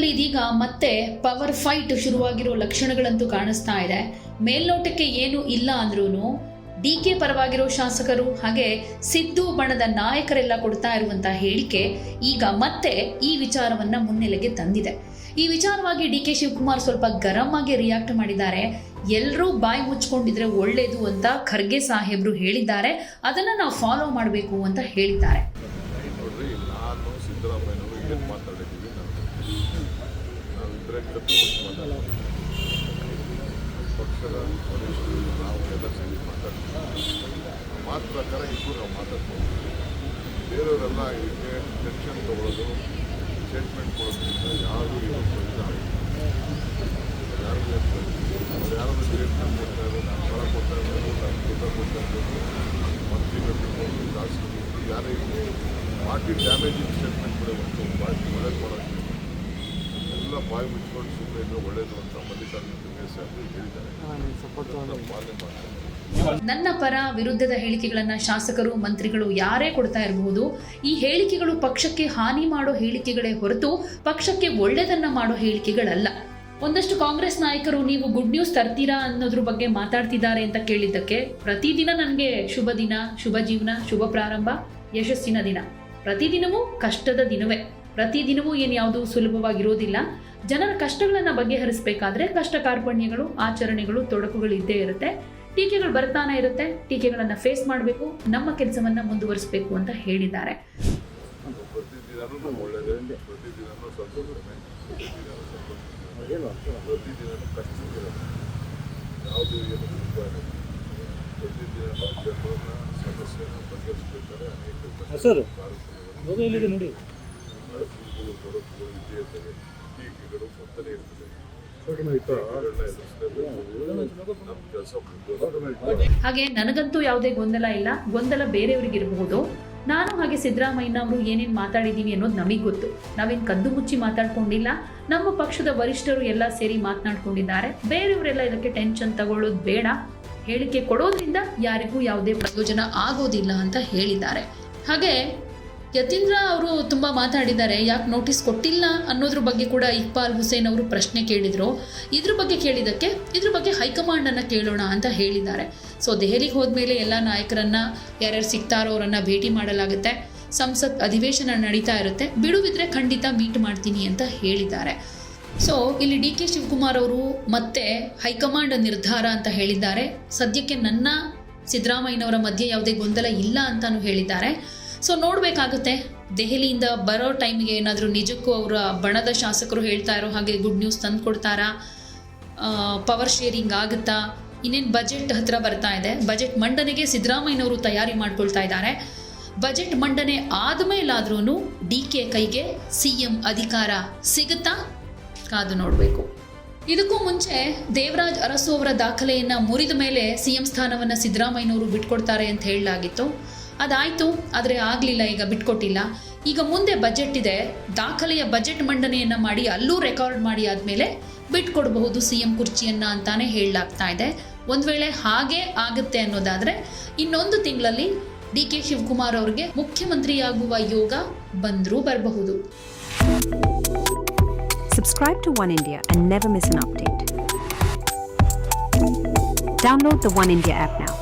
ಈಗ ಮತ್ತೆ power fight ಶುರುವಾಗಿರೋ ಲಕ್ಷಣಗಳಂತೂ ಕಾಣಿಸ್ತಾ ಇದೆ. ಮೇಲ್ನೋಟಕ್ಕೆ ಏನು ಇಲ್ಲ ಅಂದ್ರೂ ಡಿ ಕೆ ಪರವಾಗಿರೋ ಶಾಸಕರು ಹಾಗೆ ಸಿದ್ದು ಬಣದ ನಾಯಕರೆಲ್ಲ ಕೊಡ್ತಾ ಇರುವಂತಹ ಹೇಳಿಕೆ ಈಗ ಮತ್ತೆ ಈ ವಿಚಾರವನ್ನ ಮುನ್ನೆಲೆಗೆ ತಂದಿದೆ. ಈ ವಿಚಾರವಾಗಿ ಡಿ ಕೆ ಶಿವಕುಮಾರ್ ಸ್ವಲ್ಪ ಗರಂ ಆಗಿ ರಿಯಾಕ್ಟ್ ಮಾಡಿದ್ದಾರೆ. ಎಲ್ಲರೂ ಬಾಯಿ ಮುಚ್ಕೊಂಡಿದ್ರೆ ಒಳ್ಳೇದು ಅಂತ ಖರ್ಗೆ ಸಾಹೇಬ್ರು ಹೇಳಿದ್ದಾರೆ. ಅದನ್ನ ನಾವು ಫಾಲೋ ಮಾಡಬೇಕು ಅಂತ ಹೇಳಿದ್ದಾರೆ. ನಾನು ಸಿದ್ದರಾಮಯ್ಯನವರು ಏನು ಮಾತಾಡಿದ್ದೀವಿ ನಾನು ನಾವಿಬ್ಬರೇ ಕತ್ತು ಮಾತಾಡ್ತೀವಿ. ಪಕ್ಷದ ವರಿಷ್ಠರು ನಾವು ಎಲ್ಲ ಸೇರಿ ಮಾತಾಡ್ತೀವಿ. ಮಾತು ಪ್ರಕಾರ ಇಬ್ಬರು ನಾವು ಮಾತಾಡ್ಬೋದು ಬೇರೆಯವರೆಲ್ಲ ಇದಕ್ಕೆ ಟೆನ್ಷನ್ ತಗೊಳ್ಳೋದು ಸ್ಟೇಟ್ಮೆಂಟ್ ಕೊಡೋದ್ರಿಂದ ಯಾರು ಏನು ಪ್ರಯೋಜನ ಆಗಿಲ್ಲ ಯಾರು ಅವ್ರು ಯಾರಾದ್ರೂ ಸ್ಟೇಟ್ಮೆಂಟ್ ಕೊಡ್ತಾ ಇರೋದು, ನಾನು ಬರ ಕೊಡ್ತಾ ಇರೋದು, ನಾನು ಕೊಡ್ತಾ ಇರೋದು ಕಟ್ಟಿಕೊಂಡು ಶಾಸಕರು ಯಾರೇ ಪಾರ್ಟಿ ಡ್ಯಾಮೇಜಿಂಗ್ ಸ್ಟೇಟ್ಮೆಂಟ್ ಕೊಡಬೇಕು ಪಾರ್ಟಿ ಒಳ್ಳೇದು ಮಾಡೋದು ಎಲ್ಲ ಬಾಯಿ ಮುಚ್ಕೊಂಡು ಸುಮ್ಮನೆ ಇದ್ರೆ ಒಳ್ಳೇದು ಅಂತ ಮಲ್ಲಿಕಾರ್ಜುನ ಖರ್ಗೆ ಸಾಹೇಬರು ಹೇಳಿದ್ದಾರೆ. ಅದನ್ನ ಪಾಲನೆ ಮಾಡ್ತಾರೆ ನನ್ನ ಪರ ವಿರುದ್ಧದ ಹೇಳಿಕೆಗಳನ್ನ ಶಾಸಕರು ಮಂತ್ರಿಗಳು ಯಾರೇ ಕೊಡ್ತಾ ಇರಬಹುದು ಈ ಹೇಳಿಕೆಗಳು ಪಕ್ಷಕ್ಕೆ ಹಾನಿ ಮಾಡೋ ಹೇಳಿಕೆಗಳೇ ಹೊರತು ಪಕ್ಷಕ್ಕೆ ಒಳ್ಳೆದನ್ನ ಮಾಡೋ ಹೇಳಿಕೆಗಳಲ್ಲ. ಒಂದಷ್ಟು ಕಾಂಗ್ರೆಸ್ ನಾಯಕರು ನೀವು ಗುಡ್ ನ್ಯೂಸ್ ತರ್ತೀರಾ ಅನ್ನೋದ್ರ ಬಗ್ಗೆ ಮಾತಾಡ್ತಿದ್ದಾರೆ ಅಂತ ಕೇಳಿದ್ದಕ್ಕೆ ಪ್ರತಿದಿನ ನನಗೆ ಶುಭ ದಿನ ಶುಭ ಜೀವನ ಶುಭ ಪ್ರಾರಂಭ ಯಶಸ್ಸಿನ ದಿನ. ಪ್ರತಿದಿನವೂ ಕಷ್ಟದ ದಿನವೇ. ಪ್ರತಿದಿನವೂ ಏನು ಯಾವುದು ಸುಲಭವಾಗಿರೋದಿಲ್ಲ. ಜನರ ಕಷ್ಟಗಳನ್ನು ಬಗೆಹರಿಸಬೇಕಾದ್ರೆ ಕಷ್ಟ ಕಾರ್ಪಣ್ಯಗಳು ಆಚರಣೆಗಳು ತೊಡಕುಗಳು ಇದ್ದೇ ಇರುತ್ತೆ. ಟೀಕೆಗಳು ಬರ್ತಾನೆ ಇರುತ್ತೆ. ಟೀಕೆಗಳನ್ನು ಫೇಸ್ ಮಾಡಬೇಕು ನಮ್ಮ ಕೆಲಸವನ್ನ ಮುಂದುವರಿಸಬೇಕು ಅಂತ ಹೇಳಿದ್ದಾರೆ. ಪ್ರತಿದಿನನೂ ಎಲ್ಲಿದೆ ನೋಡಿ. ಹಾಗೆ ನನಗಂತೂ ಯಾವುದೇ ಗೊಂದಲ ಇಲ್ಲ. ಗೊಂದಲ ಬೇರೆಯವರಿಗಿರಬಹುದು. ನಾನು ಹಾಗೆ ಸಿದ್ದರಾಮಯ್ಯ ಅವರು ಏನೇನು ಮಾತಾಡಿದ್ದೀವಿ ಅನ್ನೋದು ನಮಗೆ ಗೊತ್ತು. ನಾವೇನು ಕದ್ದು ಮುಚ್ಚಿ ಮಾತಾಡ್ಕೊಂಡಿಲ್ಲ. ನಮ್ಮ ಪಕ್ಷದ ವರಿಷ್ಠರು ಎಲ್ಲ ಸೇರಿ ಮಾತನಾಡ್ಕೊಂಡಿದ್ದಾರೆ. ಬೇರೆಯವರೆಲ್ಲ ಇದಕ್ಕೆ ಟೆನ್ಷನ್ ತಗೊಳ್ಳೋದು ಬೇಡ. ಹೇಳಿಕೆ ಕೊಡೋದ್ರಿಂದ ಯಾರಿಗೂ ಯಾವುದೇ ಪ್ರಯೋಜನ ಆಗೋದಿಲ್ಲ ಅಂತ ಹೇಳಿದ್ದಾರೆ. ಹಾಗೆ ಯತೀಂದ್ರ ಅವರು ತುಂಬ ಮಾತಾಡಿದ್ದಾರೆ, ಯಾಕೆ ನೋಟಿಸ್ ಕೊಟ್ಟಿಲ್ಲ ಅನ್ನೋದ್ರ ಬಗ್ಗೆ ಕೂಡ ಇಕ್ಬಾಲ್ ಹುಸೇನ್ ಅವರು ಪ್ರಶ್ನೆ ಕೇಳಿದರು. ಇದ್ರ ಬಗ್ಗೆ ಕೇಳಿದ್ದಕ್ಕೆ, ಇದ್ರ ಬಗ್ಗೆ ಹೈಕಮಾಂಡನ್ನು ಕೇಳೋಣ ಅಂತ ಹೇಳಿದ್ದಾರೆ. ಸೊ ದೆಹಲಿಗೆ ಹೋದ್ಮೇಲೆ ಎಲ್ಲ ನಾಯಕರನ್ನ, ಯಾರ್ಯಾರು ಸಿಗ್ತಾರೋ ಅವರನ್ನ ಭೇಟಿ ಮಾಡಲಾಗುತ್ತೆ. ಸಂಸತ್ ಅಧಿವೇಶನ ನಡೀತಾ ಇರುತ್ತೆ. ಬಿಡುವಿದ್ರೆ ಖಂಡಿತ ಮೀಟ್ ಮಾಡ್ತೀನಿ ಅಂತ ಹೇಳಿದ್ದಾರೆ. ಸೊ ಇಲ್ಲಿ ಡಿ ಕೆ ಶಿವಕುಮಾರ್ ಅವರು ಮತ್ತೆ ಹೈಕಮಾಂಡ್ ನಿರ್ಧಾರ ಅಂತ ಹೇಳಿದ್ದಾರೆ. ಸದ್ಯಕ್ಕೆ ನನ್ನ ಸಿದ್ದರಾಮಯ್ಯನವರ ಮಧ್ಯೆ ಯಾವುದೇ ಗೊಂದಲ ಇಲ್ಲ ಅಂತಾನು ಹೇಳಿದ್ದಾರೆ. ಸೊ ನೋಡಬೇಕಾಗುತ್ತೆ. ದೆಹಲಿಯಿಂದ ಬರೋ ಟೈಮ್ಗೆ ಏನಾದರೂ ನಿಜಕ್ಕೂ ಅವರ ಬಣದ ಶಾಸಕರು ಹೇಳ್ತಾ ಇರೋ ಹಾಗೆ ಗುಡ್ ನ್ಯೂಸ್ ತಂದು ಕೊಡ್ತಾರಾ? ಪವರ್ ಶೇರಿಂಗ್ ಆಗುತ್ತಾ? ಇನ್ನೇನು ಬಜೆಟ್ ಹತ್ರ ಬರ್ತಾ ಇದೆ. ಬಜೆಟ್ ಮಂಡನೆಗೆ ಸಿದ್ದರಾಮಯ್ಯನವರು ತಯಾರಿ ಮಾಡ್ಕೊಳ್ತಾ ಇದ್ದಾರೆ. ಬಜೆಟ್ ಮಂಡನೆ ಆದಮೇಲಾದ್ರೂ ಡಿ ಕೆ ಕೈಗೆ ಸಿ ಎಂ ಅಧಿಕಾರ ಸಿಗುತ್ತಾ? ಕಾದು ನೋಡಬೇಕು. ಇದಕ್ಕೂ ಮುಂಚೆ ದೇವರಾಜ್ ಅರಸು ಅವರ ದಾಖಲೆಯನ್ನ ಮುರಿದ ಮೇಲೆ ಸಿಎಂ ಸ್ಥಾನವನ್ನು ಸಿದ್ದರಾಮಯ್ಯನವರು ಬಿಟ್ಕೊಡ್ತಾರೆ ಅಂತ ಹೇಳಲಾಗಿತ್ತು. ಅದಾಯಿತು, ಆದರೆ ಆಗಲಿಲ್ಲ, ಈಗ ಬಿಟ್ಕೊಟ್ಟಿಲ್ಲ ಈಗ ಮುಂದೆ ಬಜೆಟ್ ಇದೆ ದಾಖಲೆಯ ಬಜೆಟ್ ಮಂಡನೆಯನ್ನು ಮಾಡಿ, ಅಲ್ಲೂ ರೆಕಾರ್ಡ್ ಮಾಡಿ ಆದಮೇಲೆ ಬಿಟ್ಕೊಡಬಹುದು ಸಿ ಎಂ ಕುರ್ಚಿಯನ್ನ ಅಂತಾನೆ ಹೇಳಲಾಗ್ತಾ ಇದೆ ಒಂದು ವೇಳೆ ಹಾಗೆ ಆಗುತ್ತೆ ಅನ್ನೋದಾದರೆ, ಇನ್ನೊಂದು ತಿಂಗಳಲ್ಲಿ ಡಿ ಕೆ ಶಿವಕುಮಾರ್ ಅವರಿಗೆ ಮುಖ್ಯಮಂತ್ರಿಯಾಗುವ ಯೋಗ ಬಂದರೂ ಬರಬಹುದು Subscribe to One India and never miss an update. Download the One India app now.